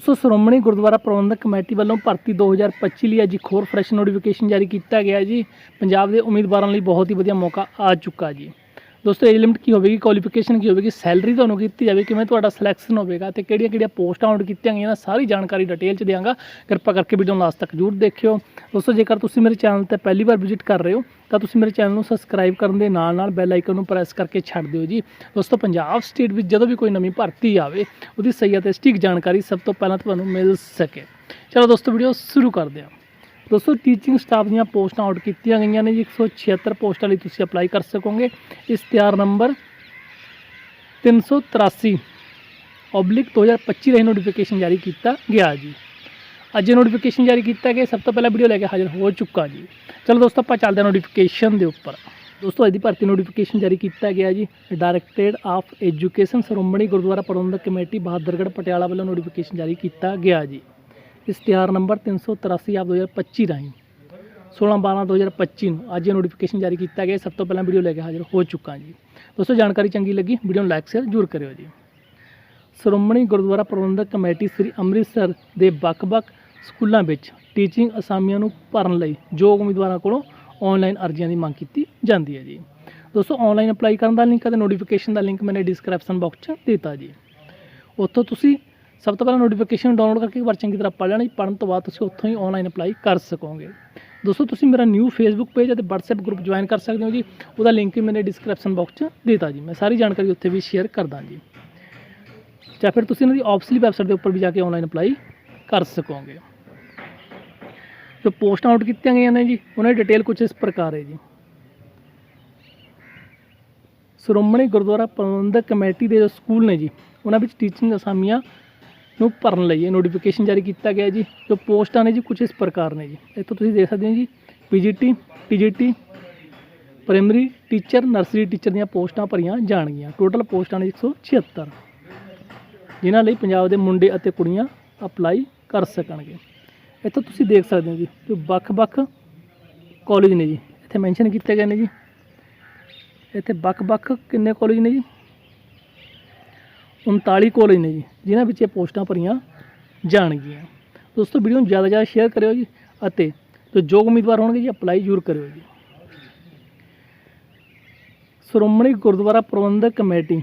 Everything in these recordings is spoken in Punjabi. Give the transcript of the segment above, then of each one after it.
ਦੋਸਤੋ ਸ਼੍ਰੋਮਣੀ ਗੁਰਦੁਆਰਾ ਪ੍ਰਬੰਧਕ ਕਮੇਟੀ ਵੱਲੋਂ ਭਰਤੀ 2025 ਲਈ ਅੱਜ ਇੱਕ ਹੋਰ ਫਰੈਸ਼ ਨੋਟੀਫਿਕੇਸ਼ਨ ਜਾਰੀ ਕੀਤਾ ਗਿਆ ਜੀ। ਪੰਜਾਬ ਦੇ ਉਮੀਦਵਾਰਾਂ ਲਈ ਬਹੁਤ ਹੀ ਵਧੀਆ ਮੌਕਾ ਆ ਚੁੱਕਾ ਜੀ। ਦੋਸਤੋ ਏਜ ਲਿਮਟ ਕੀ ਹੋਵੇਗੀ? ਕੁਆਲੀਫਿਕੇਸ਼ਨ ਕੀ ਹੋਵੇਗੀ? ਸੈਲਰੀ ਤੁਹਾਨੂੰ ਕੀਤੀ ਜਾਵੇ ਕਿਵੇਂ ਤੁਹਾਡਾ ਸਿਲੈਕਸ਼ਨ ਹੋਵੇਗਾ ਤੇ ਕਿਹੜੀਆਂ ਕਿਹੜੀਆਂ ਪੋਸਟਾਂ ਆਊਟ ਕੀਤੀਆਂ ਗਈਆਂ ਨੇ, ਸਾਰੀ ਜਾਣਕਾਰੀ ਡਿਟੇਲ ਚ ਦਿਆਂਗਾ। ਕਿਰਪਾ ਕਰਕੇ ਵੀਡੀਓ ਨੂੰ ਲਾਸਟ ਤੱਕ ਜ਼ਰੂਰ ਦੇਖਿਓ। ਦੋਸਤੋ, ਜੇਕਰ ਤੁਸੀਂ ਮੇਰੇ ਚੈਨਲ ਤੇ ਪਹਿਲੀ ਵਾਰ ਵਿਜ਼ਿਟ ਕਰ ਰਹੇ ਹੋ, ਤਾਂ ਤੁਸੀਂ ਮੇਰੇ ਚੈਨਲ ਨੂੰ ਸਬਸਕ੍ਰਾਈਬ ਕਰਨ ਦੇ ਨਾਲ ਨਾਲ ਬੈਲ ਆਈਕਨ ਨੂੰ ਪ੍ਰੈਸ ਕਰਕੇ ਛੱਡ ਦਿਓ ਜੀ। ਦੋਸਤੋ, ਪੰਜਾਬ ਸਟੇਟ ਵਿੱਚ ਜਦੋਂ ਵੀ ਕੋਈ ਨਵੀਂ ਭਰਤੀ ਆਵੇ, ਉਹਦੀ ਸਹੀ ਅਤੇ ਸਟਿਕ ਜਾਣਕਾਰੀ ਸਭ ਤੋਂ ਪਹਿਲਾਂ ਤੁਹਾਨੂੰ ਮਿਲ ਸਕੇ। ਚਲੋ ਦੋਸਤੋ ਵੀਡੀਓ ਸ਼ੁਰੂ ਕਰਦੇ ਹਾਂ। ਦੋਸਤੋ ਟੀਚਿੰਗ ਸਟਾਫ ਦੀਆਂ ਪੋਸਟਾਂ ਆਊਟ ਕੀਤੀਆਂ ਗਈਆਂ ਨੇ ਜੀ 176 ਪੋਸਟਾਂ ਲਈ ਤੁਸੀਂ ਅਪਲਾਈ ਕਰ ਸਕੋਗੇ। ਇਸ਼ਤਿਹਾਰ ਨੰਬਰ 383 ਓਬਲਿਕ 2025 ਰਹੀ ਨੋਟੀਫਿਕੇਸ਼ਨ ਜਾਰੀ ਕੀਤਾ ਗਿਆ ਜੀ। ਅੱਜ ਨੋਟੀਫਿਕੇਸ਼ਨ ਜਾਰੀ ਕੀਤਾ ਗਿਆ, ਸਭ ਤੋਂ ਪਹਿਲਾਂ ਵੀਡੀਓ ਲੈ ਕੇ ਹਾਜ਼ਰ ਹੋ ਚੁੱਕਾ ਜੀ। ਚਲੋ ਦੋਸਤੋ, ਆਪਾਂ ਚੱਲਦੇ ਹਾਂ ਨੋਟੀਫਿਕੇਸ਼ਨ ਦੇ ਉੱਪਰ। ਦੋਸਤੋ, ਅੱਜ ਦੀ ਭਰਤੀ ਨੋਟੀਫਿਕੇਸ਼ਨ ਜਾਰੀ ਕੀਤਾ ਗਿਆ ਜੀ। Directorate of education Shiromani Gurdwara Parbandhak committee, Bahadurgarh Patiala ਵੱਲੋਂ ਨੋਟੀਫਿਕੇਸ਼ਨ ਜਾਰੀ ਕੀਤਾ ਗਿਆ ਜੀ। ਇਸ਼ਤਿਹਾਰ ਨੰਬਰ 383 ਆਫ 2025 ਰਾਹੀਂ। 16 12 2025 ਨੂੰ ਅੱਜ ਇਹ ਨੋਟੀਫਿਕੇਸ਼ਨ ਜਾਰੀ ਕੀਤਾ ਗਿਆ। ਸਭ ਤੋਂ ਪਹਿਲਾਂ ਵੀਡੀਓ ਲੈ ਕੇ ਹਾਜ਼ਰ ਹੋ ਚੁੱਕਾ ਜੀ। ਦੋਸਤੋ, ਜਾਣਕਾਰੀ ਚੰਗੀ ਲੱਗੀ ਵੀਡੀਓ ਨੂੰ ਲਾਈਕ ਸ਼ੇਅਰ ਜ਼ਰੂਰ ਕਰਿਓ ਜੀ। ਸ਼੍ਰੋਮਣੀ ਗੁਰਦੁਆਰਾ ਪ੍ਰਬੰਧਕ ਕਮੇਟੀ ਸ੍ਰੀ ਅੰਮ੍ਰਿਤਸਰ ਦੇ ਵੱਖ-ਵੱਖ ਸਕੂਲਾਂ ਵਿੱਚ ਟੀਚਿੰਗ ਅਸਾਮੀਆਂ ਨੂੰ ਭਰਨ ਲਈ ਯੋਗ ਉਮੀਦਵਾਰਾਂ ਕੋਲੋਂ ਆਨਲਾਈਨ ਅਰਜ਼ੀਆਂ ਦੀ ਮੰਗ ਕੀਤੀ ਜਾਂਦੀ ਹੈ ਜੀ। ਦੋਸਤੋ ਆਨਲਾਈਨ ਅਪਲਾਈ ਕਰਨ ਦਾ ਲਿੰਕ ਅਤੇ ਨੋਟੀਫਿਕੇਸ਼ਨ ਦਾ ਲਿੰਕ ਮੈਨੇ ਡਿਸਕ੍ਰਿਪਸ਼ਨ ਬਾਕਸ 'ਚ ਦਿੱਤਾ ਜੀ। ਉੱਥੋਂ ਤੁਸੀਂ ਸਭ ਤੋਂ ਪਹਿਲਾਂ ਨੋਟੀਫਿਕੇਸ਼ਨ ਡਾਊਨਲੋਡ ਕਰਕੇ ਇੱਕ ਵਾਰ ਚੰਗੀ ਤਰ੍ਹਾਂ ਪੜ੍ਹ ਲੈਣਾ ਜੀ। ਪੜ੍ਹਨ ਤੋਂ ਬਾਅਦ ਤੁਸੀਂ ਉੱਥੋਂ ਹੀ ਆਨਲਾਈਨ ਅਪਲਾਈ ਕਰ ਸਕੋਗੇ। ਦੋਸਤੋ, ਤੁਸੀਂ ਮੇਰਾ ਨਿਊ ਫੇਸਬੁੱਕ ਪੇਜ ਅਤੇ WhatsApp ਗਰੁੱਪ ਜੁਆਇਨ ਕਰ ਸਕਦੇ ਹੋ ਜੀ। ਉਹਦਾ ਲਿੰਕ ਵੀ ਮੈਨੇ ਡਿਸਕ੍ਰਿਪਸ਼ਨ ਬਾਕਸ 'ਚ ਦਿੱਤਾ ਜੀ। ਮੈਂ ਸਾਰੀ ਜਾਣਕਾਰੀ ਉੱਥੇ ਵੀ ਸ਼ੇਅਰ ਕਰਦਾ ਜੀ। ਜਾਂ ਫਿਰ ਤੁਸੀਂ ਇਹਨਾਂ ਦੀ ਆਫਸਲੀ ਵੈਬਸਾਈਟ ਦੇ ਉੱਪਰ ਵੀ ਜਾ ਕੇ ਆਨਲਾਈਨ ਅਪਲਾਈ ਕਰ ਸਕੋਗੇ। ਜੋ ਪੋਸਟਾਂ ਆਊਟ ਕੀਤੀਆਂ ਗਈਆਂ ਨੇ ਜੀ, ਉਹਨਾਂ ਦੀ ਡਿਟੇਲ ਕੁਝ ਇਸ ਪ੍ਰਕਾਰ ਹੈ ਜੀ। ਸ਼੍ਰੋਮਣੀ ਗੁਰਦੁਆਰਾ ਪ੍ਰਬੰਧਕ ਕਮੇਟੀ ਦੇ ਜੋ ਸਕੂਲ ਨੇ ਜੀ, ਉਹਨਾਂ ਵਿੱਚ ਟੀਚਿੰਗ ਅਸਾਮੀਆਂ ਨੂੰ ਭਰਨ ਲਈ ਇਹ ਨੋਟੀਫਿਕੇਸ਼ਨ ਜਾਰੀ ਕੀਤਾ ਗਿਆ ਜੀ। ਜੋ ਪੋਸਟਾਂ ਨੇ ਜੀ ਕੁਝ ਇਸ ਪ੍ਰਕਾਰ ਨੇ ਜੀ। ਇੱਥੋਂ ਤੁਸੀਂ ਦੇਖ ਸਕਦੇ ਹੋ ਜੀ PGT PGT primary teacher nursery teacher ਦੀਆਂ ਪੋਸਟਾਂ ਭਰੀਆਂ ਜਾਣਗੀਆਂ। ਟੋਟਲ ਪੋਸਟਾਂ ਨੇ 176 ਜਿਨ੍ਹਾਂ ਲਈ ਪੰਜਾਬ ਦੇ ਮੁੰਡੇ ਅਤੇ ਕੁੜੀਆਂ ਅਪਲਾਈ ਕਰ ਸਕਣਗੇ। ਇੱਥੋਂ ਤੁਸੀਂ ਦੇਖ ਸਕਦੇ ਹੋ ਜੀ, ਜੋ ਵੱਖ-ਵੱਖ ਕਾਲਜ ਨੇ ਜੀ। ਇੱਥੇ ਮੈਂਸ਼ਨ ਕੀਤੇ ਗਏ ਨੇ ਜੀ। ਇੱਥੇ ਵੱਖ-ਵੱਖ ਕਿੰਨੇ ਕਾਲਜ ਨੇ ਜੀ? 39 ਕਾਲਜ ਨੇ ਜੀ, ਜਿਨ੍ਹਾਂ ਵਿੱਚ ਇਹ ਪੋਸਟਾਂ ਭਰੀਆਂ ਜਾਣਗੀਆਂ। ਦੋਸਤੋ ਵੀਡੀਓ ਨੂੰ ਜ਼ਿਆਦਾ ਜ਼ਿਆਦਾ ਸ਼ੇਅਰ ਕਰਿਓ ਜੀ ਅਤੇ ਜੋ ਯੋਗ ਉਮੀਦਵਾਰ ਹੋਣਗੇ ਜੀ ਅਪਲਾਈ ਜ਼ਰੂਰ ਕਰਿਓ ਜੀ। ਸ਼੍ਰੋਮਣੀ ਗੁਰਦੁਆਰਾ ਪ੍ਰਬੰਧਕ ਕਮੇਟੀ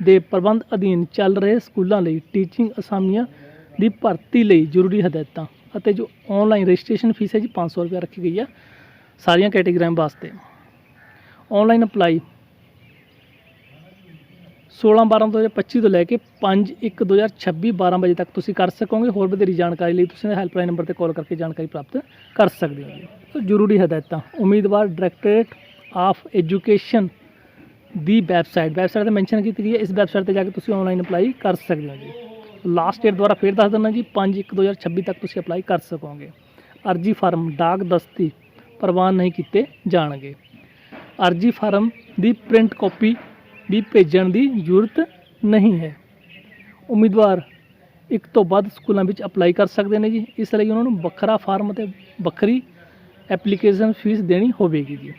ਦੇ ਪ੍ਰਬੰਧ ਅਧੀਨ ਚੱਲ ਰਹੇ ਸਕੂਲਾਂ ਲਈ ਟੀਚਿੰਗ ਅਸਾਮੀਆਂ ਦੀ ਭਰਤੀ ਲਈ ਜ਼ਰੂਰੀ ਹਦਾਇਤਾਂ ਅਤੇ ਜੋ ਆਨਲਾਈਨ ਰਜਿਸਟ੍ਰੇਸ਼ਨ ਫੀਸ ਹੈ ਜੀ 500 ਰੁਪਏ ਰੱਖੀ ਗਈ ਆ ਸਾਰੀਆਂ ਕੈਟੇਗਰੀਆਂ ਵਾਸਤੇ। ਆਨਲਾਈਨ ਅਪਲਾਈ 16 12 2025 ਤੋਂ ਲੈ ਕੇ 5 1 2026 12 ਵਜੇ ਤੱਕ ਤੁਸੀਂ ਕਰ ਸਕੋਗੇ। ਹੋਰ ਵਧੇਰੀ ਜਾਣਕਾਰੀ ਲਈ ਤੁਸੀਂ ਹੈਲਪਲਾਈਨ ਨੰਬਰ ਤੇ ਕਾਲ ਕਰਕੇ ਜਾਣਕਾਰੀ ਪ੍ਰਾਪਤ ਕਰ ਸਕਦੇ ਹੋ ਜੀ। ਸੋ ਜ਼ਰੂਰੀ ਹਦਾਇਤਾਂ। ਉਮੀਦਵਾਰ ਡਾਇਰੈਕਟੋਰੇਟ ਆਫ ਐਜੂਕੇਸ਼ਨ ਦੀ ਵੈਬਸਾਈਟ। ਵੈਬਸਾਈਟ ਤੇ ਮੈਂਸ਼ਨ ਕੀਤੀ ਗਈ ਹੈ। ਇਸ ਵੈਬਸਾਈਟ ਤੇ ਜਾ ਕੇ ਤੁਸੀਂ ਆਨਲਾਈਨ ਅਪਲਾਈ ਕਰ ਸਕਦੇ ਹੋ ਜੀ। ਲਾਸਟ ਡੇਟ ਦੁਆਰਾ ਫੇਰ ਦੱਸ ਦਿੰਦਾ ਜੀ 5 1 2026 ਤੱਕ ਤੁਸੀਂ ਅਪਲਾਈ ਕਰ ਸਕੋਗੇ। ਅਰਜੀ ਫਾਰਮ ਡਾਕ ਦਸਤੀ ਪ੍ਰਵਾਨ ਨਹੀਂ ਕੀਤੇ ਜਾਣਗੇ। ਅਰਜੀ ਫਾਰਮ ਦੀ ਪ੍ਰਿੰਟ ਕਾਪੀ ਵੀ ਭੇਜਣ ਦੀ ਜ਼ਰੂਰਤ ਨਹੀਂ ਹੈ। ਉਮੀਦਵਾਰ ਇੱਕ ਤੋਂ ਵੱਧ ਸਕੂਲਾਂ ਵਿੱਚ ਅਪਲਾਈ ਕਰ ਸਕਦੇ ਨੇ ਜੀ। ਇਸ ਲਈ ਉਹਨਾਂ ਨੂੰ ਵੱਖਰਾ ਫਾਰਮ ਅਤੇ ਵੱਖਰੀ ਐਪਲੀਕੇਸ਼ਨ ਫੀਸ ਦੇਣੀ ਹੋਵੇਗੀ ਜੀ।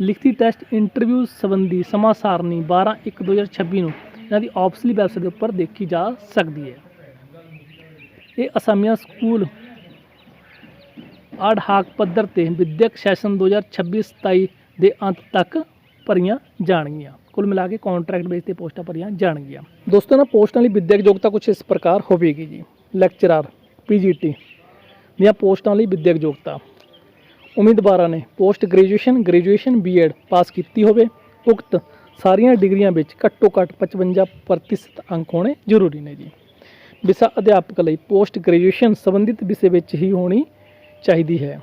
ਲਿਖਤੀ ਟੈਸਟ ਇੰਟਰਵਿਊ ਸੰਬੰਧੀ ਸਮਾਂ ਸਾਰਣੀ 12 1 2026 ਨੂੰ ਇਹਨਾਂ ਦੀ ਆਫਸਲੀ ਵੈਬਸਾਈਟ ਦੇ ਉੱਪਰ ਦੇਖੀ ਜਾ ਸਕਦੀ ਹੈ। ਇਹ ਅਸਾਮੀਆਂ ਸਕੂਲ ਅੜਹਾਕ ਪੱਧਰ ਤੇ ਵਿਦਿਅਕ ਸੈਸ਼ਨ 2026-27 ਦੇ ਅੰਤ ਤੱਕ ਭਰੀਆਂ ਜਾਣਗੀਆਂ। ਕੁੱਲ ਮਿਲਾ ਕੇ ਕੰਟਰੈਕਟ ਬੇਸ ਤੇ ਪੋਸਟਾਂ ਭਰੀਆਂ ਜਾਣਗੀਆਂ। ਦੋਸਤੋ, ਨਾ ਪੋਸਟਾਂ ਲਈ ਵਿਦਿਅਕ ਯੋਗਤਾ ਕੁਝ ਇਸ ਪ੍ਰਕਾਰ ਹੋਵੇਗੀ ਜੀ। ਲੈਕਚਰਰ ਪੀਜੀਟੀ ਦੀਆਂ ਪੋਸਟਾਂ ਲਈ ਵਿਦਿਅਕ ਯੋਗਤਾ ਉਮੀਦਵਾਰਾਂ ਨੇ post graduation graduation BEd pass ਕੀਤੀ ਹੋਵੇ। ਉਕਤ ਸਾਰੀਆਂ ਡਿਗਰੀਆਂ ਵਿੱਚ ਘੱਟੋ ਘੱਟ 55% ਅੰਕ ਹੋਣੇ ਜ਼ਰੂਰੀ ਨੇ ਜੀ। ਵਿਸ਼ਾ ਅਧਿਆਪਕ ਲਈ ਪੋਸਟ ਗ੍ਰੈਜੂਏਸ਼ਨ ਸੰਬੰਧਿਤ ਵਿਸ਼ੇ ਵਿੱਚ ਹੀ ਹੋਣੀ ਚਾਹੀਦੀ ਹੈ।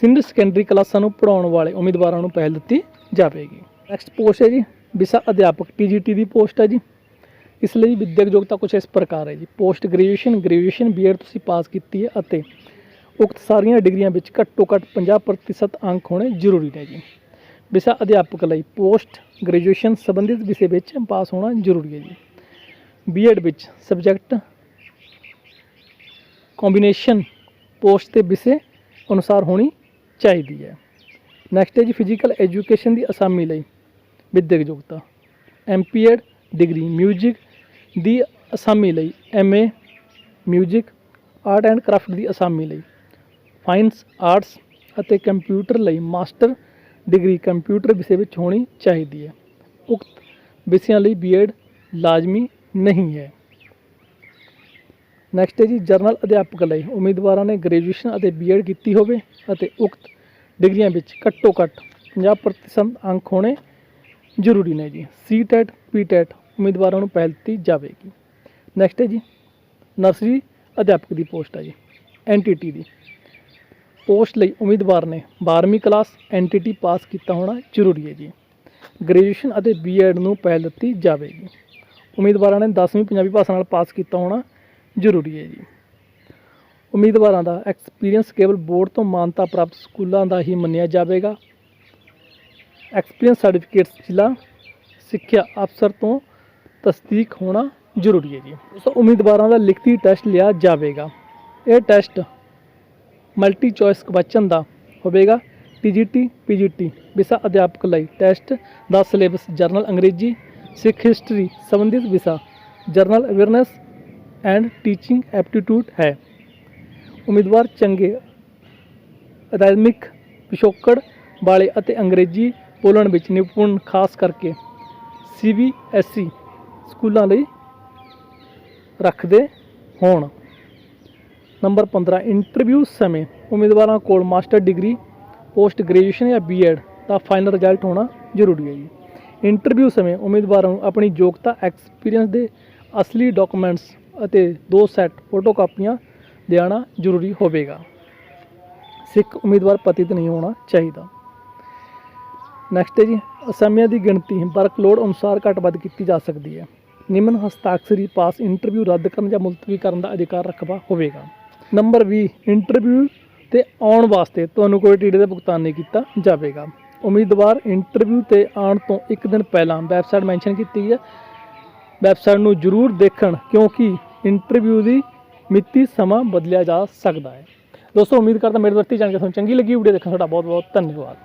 ਸੀਨੀਅਰ ਸੈਕੰਡਰੀ ਕਲਾਸਾਂ ਨੂੰ ਪੜਾਉਣ ਵਾਲੇ ਉਮੀਦਵਾਰਾਂ ਨੂੰ ਪਹਿਲ ਦਿੱਤੀ ਜਾਵੇਗੀ। ਨੈਕਸਟ ਪੋਸਟ ਹੈ ਜੀ। ਵਿਸ਼ਾ ਅਧਿਆਪਕ ਪੀਜੀਟੀ ਦੀ ਪੋਸਟ ਹੈ ਜੀ। ਇਸ ਲਈ ਵਿਦਿਅਕ ਯੋਗਤਾ ਕੁਝ ਇਸ ਪ੍ਰਕਾਰ ਹੈ ਜੀ। ਪੋਸਟ ਗ੍ਰੈਜੂਏਸ਼ਨ ਗ੍ਰੈਜੂਏਸ਼ਨ ਬੀਐਡ ਤੁਸੀਂ ਪਾਸ ਕੀਤੀ ਹੈ ਅਤੇ ਉਕਤ ਸਾਰੀਆਂ ਡਿਗਰੀਆਂ ਵਿੱਚ ਘੱਟੋ ਘੱਟ 50% ਅੰਕ ਹੋਣੇ ਜ਼ਰੂਰੀ ਨੇ ਜੀ। ਵਿਸ਼ਾ ਅਧਿਆਪਕ ਲਈ ਪੋਸਟ ਗ੍ਰੈਜੂਏਸ਼ਨ ਸੰਬੰਧਿਤ ਵਿਸ਼ੇ ਵਿੱਚ ਪਾਸ ਹੋਣਾ ਜ਼ਰੂਰੀ ਹੈ ਜੀ। ਬੀਐਡ ਵਿੱਚ ਸਬਜੈਕਟ ਕੰਬੀਨੇਸ਼ਨ ਪੋਸਟ ਤੇ ਵਿਸ਼ੇ ਅਨੁਸਾਰ ਹੋਣੀ ਚਾਹੀਦੀ ਹੈ। ਨੈਕਸਟ ਹੈ ਜੀ ਫਿਜ਼ੀਕਲ ਐਜੂਕੇਸ਼ਨ ਦੀ ਅਸਾਮੀ ਲਈ। ਵਿਦਿਅਕ ਯੋਗਤਾ ਐਮਪੀਐਡ ਡਿਗਰੀ ਮਿਊਜ਼ਿਕ ਦੀ ਅਸਾਮੀ ਲਈ MA music art and craft ਦੀ ਅਸਾਮੀ ਲਈ ਫਾਈਨਸ ਆਰਟਸ ਅਤੇ ਕੰਪਿਊਟਰ ਲਈ ਮਾਸਟਰ ਡਿਗਰੀ ਕੰਪਿਊਟਰ ਵਿਸ਼ੇ ਵਿੱਚ ਹੋਣੀ ਚਾਹੀਦੀ ਹੈ। ਉਕਤ ਵਿਸ਼ਿਆਂ ਲਈ ਬੀਐਡ ਲਾਜ਼ਮੀ ਨਹੀਂ ਹੈ। ਨੈਕਸਟ ਹੈ ਜੀ, ਜਰਨਲ ਅਧਿਆਪਕ ਲਈ ਉਮੀਦਵਾਰਾਂ ਨੇ ਗ੍ਰੈਜੂਏਸ਼ਨ ਅਤੇ ਬੀਐਡ ਕੀਤੀ ਹੋਵੇ ਅਤੇ ਉਕਤ ਡਿਗਰੀਆਂ ਵਿੱਚ ਘੱਟੋ ਘੱਟ 50% ਅੰਕ ਹੋਣੇ ਜ਼ਰੂਰੀ ਨੇ ਜੀ। ਸੀ ਟੈਟ ਪੀ ਟੈਟ ਉਮੀਦਵਾਰਾਂ ਨੂੰ ਪਹਿਲ ਦਿੱਤੀ ਜਾਵੇਗੀ। ਨੈਕਸਟ ਹੈ ਜੀ, ਨਰਸਰੀ ਅਧਿਆਪਕ ਦੀ ਪੋਸਟ ਹੈ ਜੀ ਐਨਟੀਟੀ ਦੀ। ਪੋਸਟ ਲਈ ਉਮੀਦਵਾਰ ਨੇ 12ਵੀਂ ਕਲਾਸ ਐਨਟੀਟੀ ਪਾਸ ਕੀਤਾ ਹੋਣਾ ਜ਼ਰੂਰੀ ਹੈ ਜੀ। ਗ੍ਰੈਜੂਏਸ਼ਨ ਅਤੇ ਬੀਐਡ ਨੂੰ ਪਹਿਲ ਦਿੱਤੀ ਜਾਵੇਗੀ। ਉਮੀਦਵਾਰਾਂ ਨੇ 10ਵੀਂ ਪੰਜਾਬੀ ਭਾਸ਼ਾ ਨਾਲ ਪਾਸ ਕੀਤਾ ਹੋਣਾ ਜ਼ਰੂਰੀ ਹੈ ਜੀ। ਉਮੀਦਵਾਰਾਂ ਦਾ ਐਕਸਪੀਰੀਅੰਸ ਕੇਵਲ ਬੋਰਡ ਤੋਂ ਮਾਨਤਾ ਪ੍ਰਾਪਤ ਸਕੂਲਾਂ ਦਾ ਹੀ ਮੰਨਿਆ ਜਾਵੇਗਾ। ਐਕਸਪੀਰੀਅੰਸ ਸਰਟੀਫਿਕੇਟ ਜ਼ਿਲ੍ਹਾ ਸਿੱਖਿਆ ਅਫਸਰ ਤੋਂ ਤਸਦੀਕ ਹੋਣਾ ਜ਼ਰੂਰੀ ਹੈ ਜੀ ਉਸ ਉਮੀਦਵਾਰਾਂ ਦਾ ਲਿਖਤੀ ਟੈਸਟ ਲਿਆ ਜਾਵੇਗਾ ਇਹ ਟੈਸਟ ਮਲਟੀ ਚੋਇਸ ਕੁਐਸਚਨ ਦਾ ਹੋਵੇਗਾ ਟੀਜੀਟੀ ਪੀਜੀਟੀ ਵਿਸ਼ਾ ਅਧਿਆਪਕ ਲਈ ਟੈਸਟ ਦਾ ਸਿਲੇਬਸ ਜਰਨਲ ਅੰਗਰੇਜ਼ੀ ਸਿੱਖ ਹਿਸਟਰੀ ਸੰਬੰਧਿਤ ਵਿਸ਼ਾ general awareness and teaching aptitude ਹੈ ਉਮੀਦਵਾਰ ਚੰਗੇ ਅਕਾਦਮਿਕ ਪਿਛੋਕੜ ਵਾਲੇ ਅਤੇ ਅੰਗਰੇਜ਼ੀ ਬੋਲਣ ਵਿੱਚ ਨਿਪੁੰਨ, ਖਾਸ ਕਰਕੇ ਸੀਬੀਐਸਈ ਸਕੂਲਾਂ ਲਈ ਰੱਖਦੇ ਹੋਣ। ਨੰਬਰ 15 ਇੰਟਰਵਿਊ ਸਮੇਂ ਉਮੀਦਵਾਰਾਂ ਕੋਲ ਮਾਸਟਰ ਡਿਗਰੀ, ਪੋਸਟ ਗ੍ਰੈਜੂਏਸ਼ਨ ਜਾਂ ਬੀਐਡ ਦਾ ਫਾਈਨਲ ਰਿਜ਼ਲਟ ਹੋਣਾ ਜ਼ਰੂਰੀ ਹੈ ਜੀ। ਇੰਟਰਵਿਊ ਸਮੇਂ ਉਮੀਦਵਾਰਾਂ ਨੂੰ ਆਪਣੀ ਯੋਗਤਾ, ਐਕਸਪੀਰੀਅੰਸ ਦੇ ਅਸਲੀ ਡਾਕੂਮੈਂਟਸ ਅਤੇ ਦੋ ਸੈੱਟ ਫੋਟੋ ਫੋਟੋਕਾਪੀਆਂ ਲਿਆਉਣਾ ਜ਼ਰੂਰੀ ਹੋਵੇਗਾ। ਸਿੱਖ ਉਮੀਦਵਾਰ ਪਤਿਤ ਨਹੀਂ ਹੋਣਾ ਚਾਹੀਦਾ। ਨੈਕਸਟ ਹੈ ਜੀ, ਅਸਾਮੀਆਂ ਦੀ ਗਿਣਤੀ, ਵਰਕਲੋਡ ਅਨੁਸਾਰ ਘੱਟ ਵੱਧ ਕੀਤੀ ਜਾ ਸਕਦੀ ਹੈ। ਨਿਮਨ ਹਸਤਾਖਰੀ ਪਾਸ ਇੰਟਰਵਿਊ ਰੱਦ ਕਰਨ ਜਾਂ ਮੁਲਤਵੀ ਕਰਨ ਦਾ ਅਧਿਕਾਰ ਰੱਖਵਾ ਹੋਵੇਗਾ। ਨੰਬਰ 20 ਇੰਟਰਵਿਊ ਤੇ ਆਉਣ ਵਾਸਤੇ ਤੁਹਾਨੂੰ ਕੋਈ ਟੀਡੇ ਦਾ ਭੁਗਤਾਨ ਨਹੀਂ ਕੀਤਾ ਜਾਵੇਗਾ। ਉਮੀਦਵਾਰ ਇੰਟਰਵਿਊ ਤੇ ਆਉਣ ਤੋਂ ਇੱਕ ਦਿਨ ਪਹਿਲਾਂ ਵੈਬਸਾਈਟ ਮੈਂਸ਼ਨ ਕੀਤੀ ਹੈ। ਵੈਬਸਾਈਟ ਨੂੰ ਜ਼ਰੂਰ ਦੇਖਣ ਕਿਉਂਕਿ ਇੰਟਰਵਿਊ ਦੀ ਮਿਤੀ ਸਮਾਂ ਬਦਲਿਆ ਜਾ ਸਕਦਾ ਹੈ। ਦੋਸਤੋ, ਉਮੀਦ ਕਰਦਾ ਮੇਰੇ ਵਰਤੀ ਜਾਣਕਾਰੀ ਤੁਹਾਨੂੰ ਚੰਗੀ ਲੱਗੀ ਵੀਡੀਓ ਦੇਖਣ ਤੁਹਾਡਾ ਬਹੁਤ ਬਹੁਤ ਧੰਨਵਾਦ।